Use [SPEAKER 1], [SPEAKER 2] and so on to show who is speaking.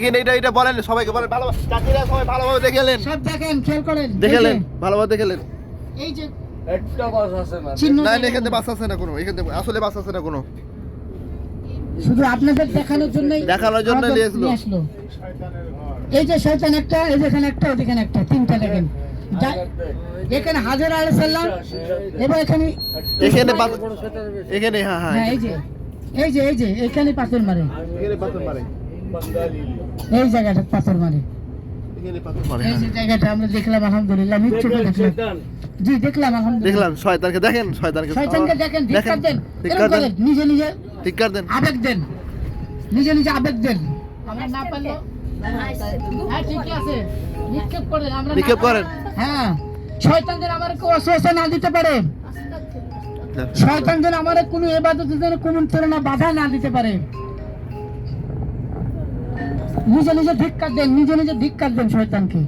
[SPEAKER 1] এখানে এটা এটা বলেন সবাইকে বলেন ভালো চাচিরা সবাই ভালোভাবে দেখে
[SPEAKER 2] সব দেখেন খেয়াল করেন
[SPEAKER 1] দেখে
[SPEAKER 2] এই যে-
[SPEAKER 1] এলেন ভালোভাবে দেখে
[SPEAKER 2] এই যে
[SPEAKER 3] একটা বাস আছে না
[SPEAKER 1] না না, এখান থেকে বাস আছে না কোনো এখান থেকে আসলে বাস আছে না কোনো।
[SPEAKER 2] শুধু আপনাদের দেখানোর জন্যই
[SPEAKER 1] দেখানোর জন্য নিয়ে আসলো।
[SPEAKER 2] এই যে শয়তান একটা এই যে এখানে একটা ওদিকে একটা তিনটা দেখেন। এখানে হাজার আলাইহিস সাল্লাম এবার এখানে
[SPEAKER 1] এখানে এখানে হ্যাঁ হ্যাঁ
[SPEAKER 2] হ্যাঁ এই যে এই যে এই যে এখানে পাথর মারে।
[SPEAKER 1] এখানে পাথর মারে।
[SPEAKER 2] এই জায়গাটা পাথর মারে। এই
[SPEAKER 1] হ্যাঁ।
[SPEAKER 2] যে জায়গাটা আমরা দেখলাম আলহামদুলিল্লাহ আমি চোখে দেখলাম। জি দেখলাম আলহামদুলিল্লাহ।
[SPEAKER 1] দেখলাম শয়তানকে দেখেন শয়তানকে
[SPEAKER 2] শয়তানকে দেখেন ধিক্কার দেন এরকম করেন নিজে নিজে
[SPEAKER 1] ধিক্কার দেন।
[SPEAKER 2] আবেগ দেন নিজে নিজে আবেগ দেন। আমরা না পারলেও হ্যাঁ ঠিকই আছে। নিক্ষেপ করেন আমরা না-
[SPEAKER 1] নিক্ষেপ করেন।
[SPEAKER 2] হ্যাঁ শয়তানদের আমার কেউ অসুস্থ না দিতে পারে। শয়তান যেন আমার কোনো এবাদতের জন্য কোনো তুলনা বাধা না দিতে পারে। নিজে নিজে ধিক্কার দেন নিজে নিজে ধিক্কার দেন শয়তানকে।